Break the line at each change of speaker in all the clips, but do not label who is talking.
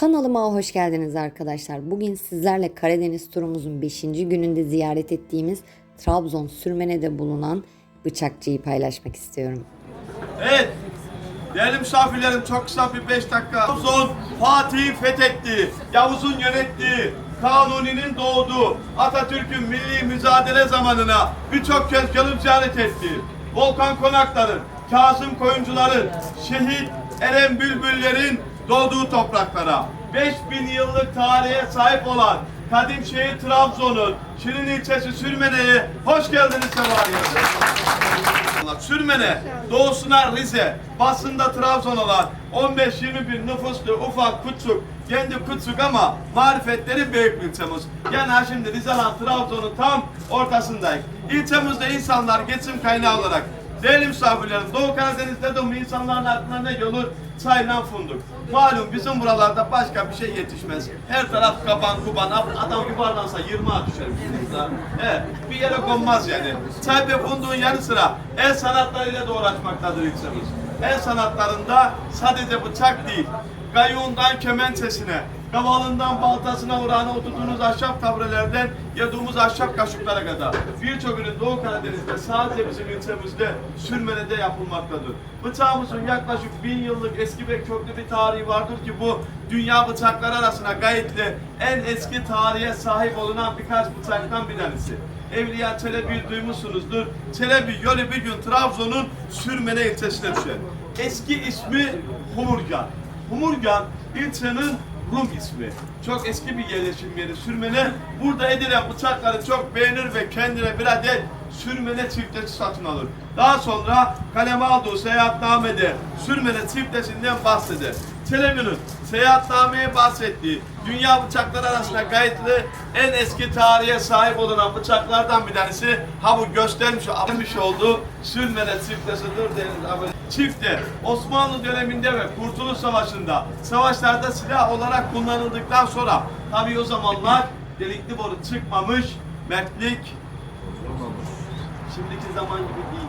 Kanalıma hoş geldiniz arkadaşlar. Bugün sizlerle Karadeniz turumuzun 5. gününde ziyaret ettiğimiz Trabzon Sürmene'de bulunan bıçakçıyı paylaşmak istiyorum.
Evet. Değerli misafirlerim çok kısa bir 5 dakika. Trabzon Fatih'i fethetti. Yavuz'un yönettiği, Kanuni'nin doğduğu, Atatürk'ün milli mücadele zamanına birçok kez gelip ziyaret etti. Volkan Konakların, Kazım Koyuncuların, Şehit Eren Bülbüller'in doğduğu topraklara 5000 yıllık tarihe sahip olan kadim şehir Trabzon'un Şirin ilçesi Sürmene'ye hoş geldiniz sefa getirdiniz. Sürmene, doğusuna Rize, basında Trabzon olan 15-20 bin nüfuslu ufak küçük, kendi küçük ama marifetleri büyük bir ilçemiz. Yani şimdi Rize'den Trabzon'un tam ortasındayız. İlçemizde insanlar geçim kaynağı olarak Değerli misafirlerim, Doğu Karadeniz'de de bu insanların aklına ne gelir? Çayla funduk. Malum bizim buralarda başka bir şey yetişmez. Her taraf kaban kuban, adam yuvarlansa 20 at düşer. Evet, bir yere konmaz yani. Çay ve funduğun yanı sıra el sanatlarıyla da uğraşmaktadır ilçemiz. El sanatlarında sadece bıçak değil, gayuğundan kemençesine, kavalından baltasına uğrağına oturduğunuz ahşap tabrelerden yediğimiz ahşap kaşıklara kadar birçok ürün Doğu Karadeniz'de sadece bizim ilçemizde sürmenede yapılmaktadır. Bıçağımızın yaklaşık bin yıllık eski ve köklü bir tarihi vardır ki bu dünya bıçakları arasında gayetli en eski tarihe sahip olunan birkaç bıçaktan bir tanesi. Evliya Çelebi'yi duymuşsunuzdur. Çelebi yolu bir gün Trabzon'un Sürmene ilçesine düşer. Eski ismi Humurgan. Humurgan ilçenin Rum ismi. Çok eski bir yerleşim yeri sürmene. Burada edilen bıçakları çok beğenir ve kendine bir adet sürmene çiftesi satın alır. Daha sonra kaleme aldığı seyahatnamede sürmene çiftesinden bahseder. Çelebi'nin seyahatnameye bahsettiği dünya bıçakları arasında gayetli en eski tarihe sahip olan bıçaklardan bir tanesi ha bu göstermiş, almış olduğu sürmene çiftesidir deriz abi. Çifte Osmanlı döneminde ve Kurtuluş Savaşı'nda savaşlarda silah olarak kullanıldıktan sonra tabii o zamanlar delikli boru çıkmamış, mertlik şimdiki zaman gibi.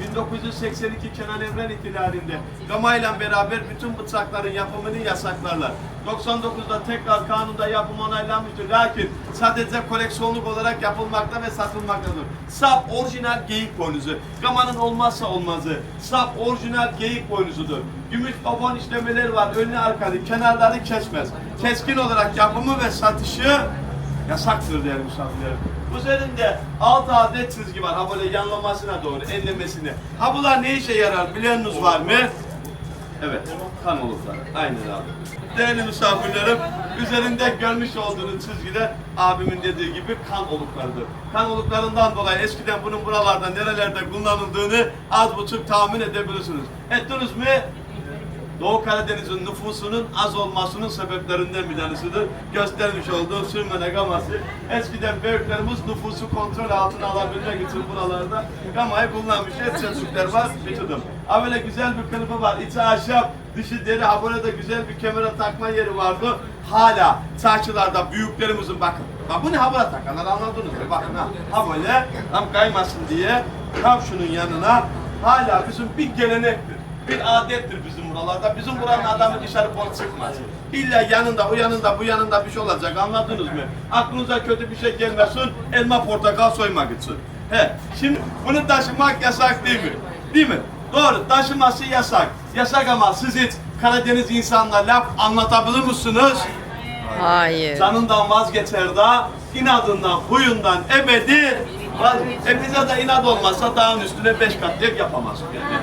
1982 Kenan Evren ihtilalinde Gama ile beraber bütün bıçakların yapımını yasaklarlar. 99'da tekrar kanunda yapım onaylanmıştır. Lakin sadece koleksiyonluk olarak yapılmakta ve satılmaktadır. Sap orijinal geyik boynuzu. Gama'nın olmazsa olmazı. Sap orijinal geyik boynuzudur. Gümüş babon işlemeleri var. Önlü arkalı. Kenarları kesmez. Keskin olarak yapımı ve satışı yasaktır değerli misafirlerim. Üzerinde 6 adet çizgi var. Ha böyle yanlamasına doğru, enlemesine. Ha bunlar ne işe yarar biliyorsunuz var mı? Evet, kan oluklar. Aynen abi. Değerli misafirlerim, üzerinde görmüş olduğunuz çizgiler abimin dediği gibi kan oluklarıdır. Kan oluklarından dolayı eskiden bunun buralarda nerelerde kullanıldığını az buçuk tahmin edebilirsiniz. Ettiniz mi? Doğu Karadeniz'in nüfusunun az olmasının sebeplerinden bir tanesidir. Göstermiş olduğu sürmene gaması. Eskiden büyüklerimiz nüfusu kontrol altına alabilmek için buralarda gamayı kullanmış. Et sözlükler var, bitirdim. Ha böyle güzel bir kılıfı var. İçi ahşap, dışı deri. Ha burada güzel bir kemere takma yeri vardı. Hala çarşılarda büyüklerimizin bakın. Bak bu ne ha böyle takarlar anladınız mı? Bakın ha. Ha böyle tam kaymasın diye tam yanına hala bizim bir gelenektir bir adettir bizim buralarda. Bizim buranın adamı dışarı bol çıkmaz. İlla yanında, o yanında, bu yanında bir şey olacak anladınız mı? Aklınıza kötü bir şey gelmesin, elma portakal soymak için. He, şimdi bunu taşımak yasak değil mi? Değil mi? Doğru, taşıması yasak. Yasak ama siz hiç Karadeniz insanla laf anlatabilir misiniz?
Hayır.
Canından vazgeçer da inadından, huyundan ebedi. E bize de inat olmazsa dağın üstüne beş kat ev yapamaz yani.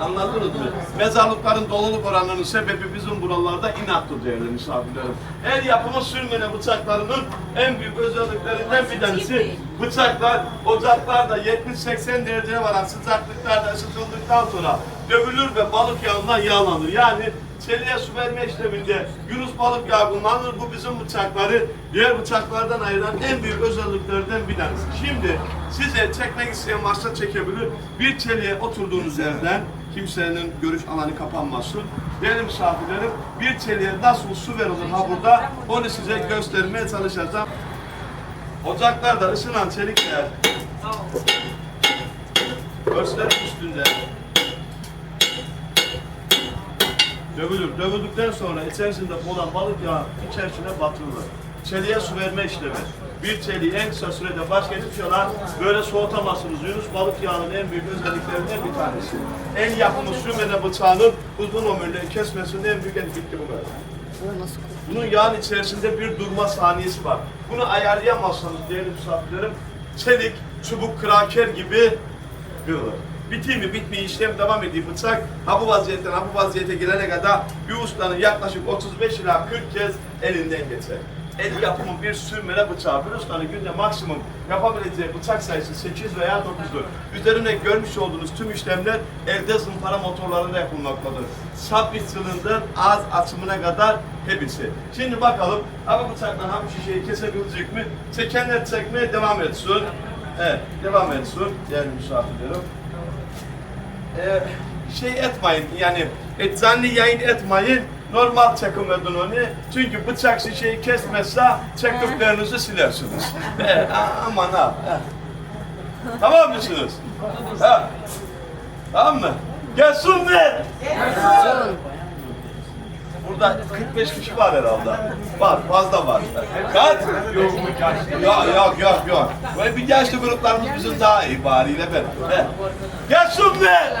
Anladınız mı? Mezarlıkların doluluk oranının sebebi bizim buralarda inattır değerli misafirlerim. El yapımı sürmene bıçaklarının en büyük özelliklerinden bir tanesi bıçaklar ocaklarda 70-80 dereceye varan sıcaklıklarda ısıtıldıktan sonra dövülür ve balık yağından yağlanır. Yani çeliğe su verme işleminde Yunus balık yağı kullanılır. Bu bizim bıçakları diğer bıçaklardan ayıran en büyük özelliklerden bir tanesi. Şimdi size çekmek isteyen varsa çekebilir. Bir çeliğe oturduğunuz yerden kimsenin görüş alanı kapanmasın. Değerli misafirlerim bir çeliğe nasıl su verilir ha burada onu size göstermeye çalışacağım. Ocaklarda ısınan çelikler Örslerin üstünde dövülür. Dövüldükten sonra içerisinde olan balık yağı içerisine batırılır. Çeliğe su verme işlemi. Bir çeliği en kısa sürede baş geçiyorlar. Böyle soğutamazsınız. Yunus balık yağının en büyük özelliklerinden bir tanesi. El yapımı sürmede bıçağının uzun ömürleri kesmesinin en büyük etkisi bu kadar. Bunun yağın içerisinde bir durma saniyesi var. Bunu ayarlayamazsanız değerli misafirlerim, çelik, çubuk, kraker gibi kırılır. Bitiyor mi bitmiyor işlem devam ediyor bıçak. Ha bu vaziyetten ha bu vaziyete gelene kadar bir ustanın yaklaşık 35 ila 40 kez elinden geçer. El yapımı bir sürmene bıçağı bir ustanın günde maksimum yapabileceği bıçak sayısı 8 veya 9'dur. Üzerine görmüş olduğunuz tüm işlemler elde zımpara motorlarında yapılmaktadır. Sap iççiliğinden ağız açımına kadar hepsi. Şimdi bakalım ha bu bıçakla ha bu şişeyi kesebilecek mi? Çekenler çekmeye devam etsin. Evet, devam etsin değerli misafirlerim. Ee, şey etmeyin yani et, zanlı yayın etmeyin. Normal çekim edin onu. Çünkü bıçak şişeyi kesmezse çektiklerinizi silersiniz. Ee, aman ha. Tamam mısınız? Ha. Tamam mı? Gelsin ver. Burada 45 kişi var herhalde. Var, fazla var. Kaç? Yok, yok, yok, yok, yok. Böyle bir yaşlı gruplarımız bizim daha iyi bariyle ben. He. Gelsin be!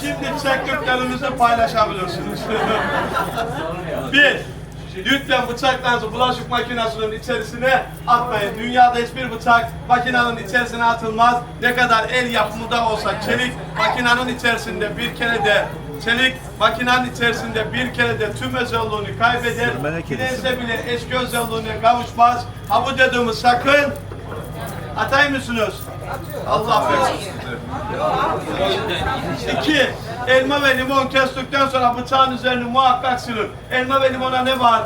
Şimdi çektiklerinizi paylaşabilirsiniz. Bir, lütfen bıçaklarınızı bulaşık makinesinin içerisine atmayın. Dünyada hiçbir bıçak makinenin içerisine atılmaz. Ne kadar el yapımı da olsa çelik makinenin içerisinde bir kere de çelik makinenin içerisinde bir kere de tüm özelliğini kaybeder. Dilense bile eski özelliğine kavuşmaz. Ha bu dediğimi sakın atay mısınız? Allah affetsin. İki, elma ve limon kestikten sonra bıçağın üzerini muhakkak silin. Elma ve limona ne var?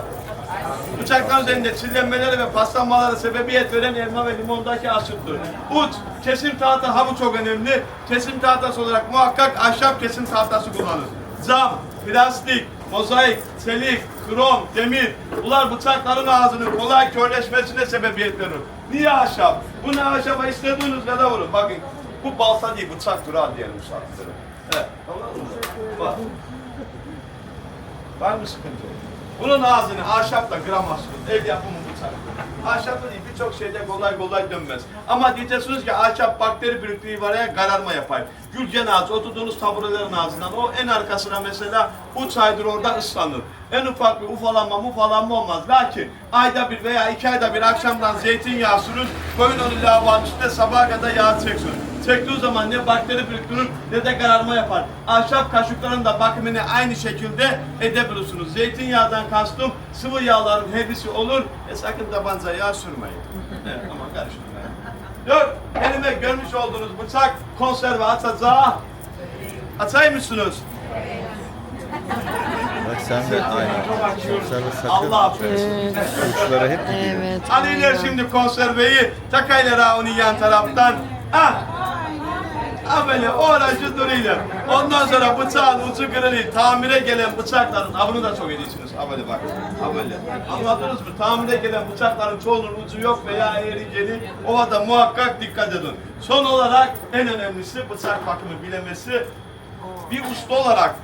Bıçaktan üzerinde çizlenmeleri ve paslanmalara sebebiyet veren elma ve limondaki asittir. Uç, kesim tahtası, ha bu çok önemli. Kesim tahtası olarak muhakkak ahşap kesim tahtası kullanın. Cam, plastik, mozaik, çelik, krom, demir. Bunlar bıçakların ağzının kolay körleşmesine sebebiyet verir. Niye ahşap? Bu ne ahşaba istediğiniz kadar vurun. Bakın bu balta değil bıçaktır ha diyelim misafirlere. Evet. Mı? Bak. Var mı sıkıntı? Bunun ağzını ahşapla kıramazsınız. El yapımı bıçak. Ahşapla değil birçok şeyde kolay kolay dönmez. Ama diyeceksiniz ki ahşap bakteri biriktiği var ya kararma yapar. Gülgen ağacı oturduğunuz taburelerin ağzından o en arkasına mesela uç aydır orada ıslanır. En ufak bir ufalanma mufalanma olmaz. Lakin ayda bir veya iki ayda bir akşamdan zeytinyağı sürün. Koyun onu lavabonun üstüne sabaha kadar yağ çeksin. Çektiği zaman ne bakteri biriktirir ne de kararma yapar. Ahşap kaşıkların da bakımını aynı şekilde edebilirsiniz. Zeytinyağından kastım sıvı yağların hepsi olur. E sakın tabanca yağ sürmeyin. evet, ama karıştırmayın. Dört, elime görmüş olduğunuz bıçak konserve atacağı. Atay mısınız?
Sen de aynı. Konserve sakın
Allah affetsin.
uçlara hep gidiyor.
Evet.
Alıyorlar şimdi konserveyi. Takaylar onun yan taraftan. Ah! Ha böyle o aracı duruyor. Ondan sonra bıçağın ucu kırılıyor. Tamire gelen bıçakların, ha bunu da çok ediyorsunuz. Ha böyle bak. Ha böyle. Anladınız mı? Tamire gelen bıçakların çoğunun ucu yok veya eğri geli. O da muhakkak dikkat edin. Son olarak en önemlisi bıçak bakımı bilemesi. Bir usta olarak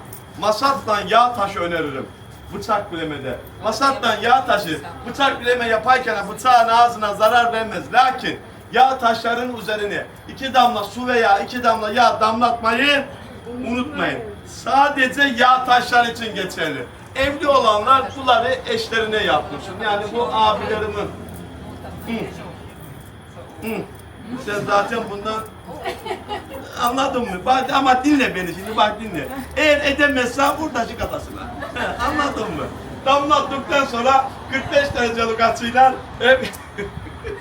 masattan yağ taşı öneririm. Bıçak bilemede. Masattan yağ taşı, bıçak bileme yaparken bıçağın ağzına zarar vermez. Lakin yağ taşların üzerine iki damla su veya iki damla yağ damlatmayı unutmayın. Sadece yağ taşlar için geçerli. Evli olanlar bunları eşlerine yaptırsın. Yani bu abilerimin. Hı. Hı. Sen zaten bundan Anladın mı? Bak, ama dinle beni şimdi bak dinle. Eğer edemezsen vur taşı kafasına. Anladın mı? damlattıktan sonra 45 derecelik açıyla hep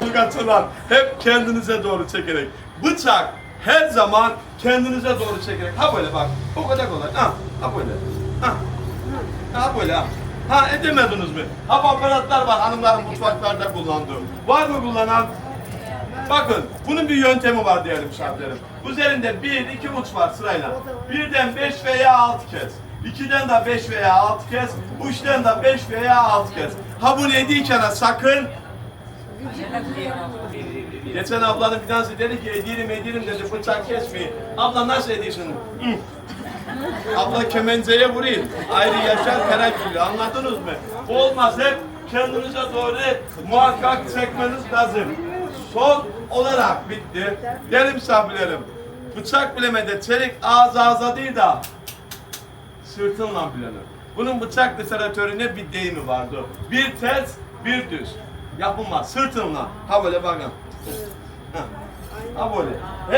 açılan hep kendinize doğru çekerek. Bıçak her zaman kendinize doğru çekerek. Ha böyle bak. O kadar kolay. Ha, ha böyle. Ha. Ha böyle ha. Ha edemediniz mi? Ha aparatlar var hanımların mutfaklarda kullandığı. Var mı kullanan? Bakın bunun bir yöntemi var diyelim şartlarım. Üzerinde bir, iki uç var sırayla. Birden beş veya altı kez. İkiden de beş veya altı kez. Üçten de beş veya altı kez. Ha bunu ediyken sakın Geçen ablanın bir tanesi dedi ki ediyorum ediyorum dedi bıçak kesmeyin. Abla nasıl ediyorsun? Abla kemenceye vurayım. Ayrı yaşar terakülü anladınız mı? Olmaz hep kendinize doğru muhakkak çekmeniz lazım. Son olarak bitti. Değerli misafirlerim. Bıçak bilemede çelik ağız ağza değil de sırtınla bilenir. Bunun bıçak literatürüne bir deyimi vardı. Bir ters, bir düz. Yapılmaz. Sırtınla. Ha böyle bakın. Ha. Ha böyle.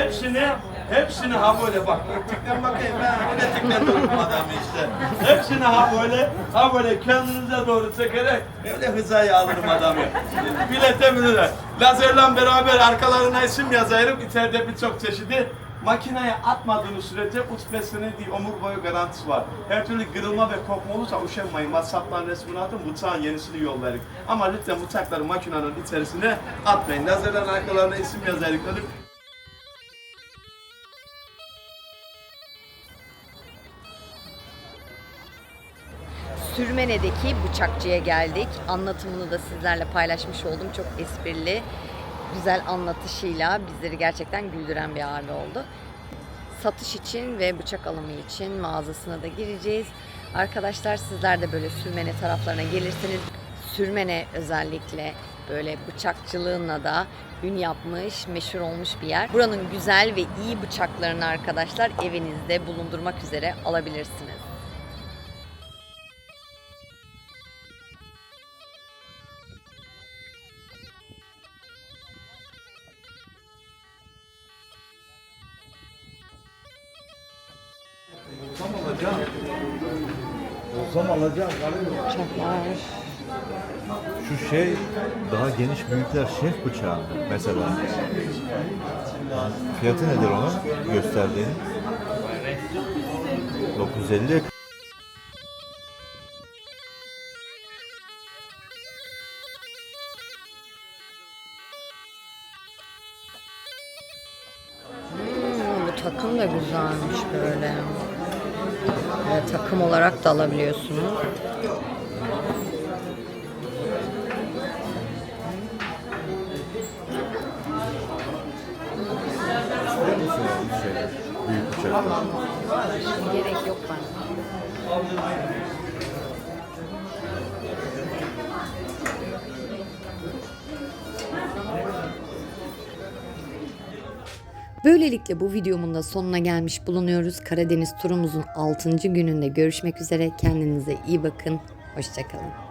Hepsini, hepsini ha böyle bak. Tıklan bakayım ben öyle tıklan durum adamı işte. Hepsini ha böyle, ha böyle kendinize doğru çekerek öyle hızaya alırım adamı. Bilete bilete. Lazerle beraber arkalarına isim yazarım. İçeride birçok çeşidi Makineye atmadığınız sürece uç beslenir değil, omur boyu garantisi var. Her türlü kırılma ve kopma olursa üşenmeyin. WhatsApp'tan resmini atın, bıçağın yenisini yollayın. Ama lütfen bıçakları makinenin içerisine atmayın. Lazerden arkalarına isim yazarız. Ölüp
Sürmene'deki bıçakçıya geldik. Anlatımını da sizlerle paylaşmış oldum. Çok esprili, güzel anlatışıyla bizleri gerçekten güldüren bir abi oldu. Satış için ve bıçak alımı için mağazasına da gireceğiz. Arkadaşlar sizler de böyle Sürmene taraflarına gelirseniz Sürmene özellikle böyle bıçakçılığına da ün yapmış, meşhur olmuş bir yer. Buranın güzel ve iyi bıçaklarını arkadaşlar evinizde bulundurmak üzere alabilirsiniz.
Olsam alacağım.
Bıçaklar.
Şu şey daha geniş büyükler şef bıçağı mesela. Fiyatı nedir onun gösterdiğin? 950
Hmm, bu takım da güzelmiş böyle. Böyle takım olarak da alabiliyorsunuz.
bıçak.
Gerek yok bence. Böylelikle bu videomun da sonuna gelmiş bulunuyoruz. Karadeniz turumuzun 6. gününde görüşmek üzere. Kendinize iyi bakın. Hoşçakalın.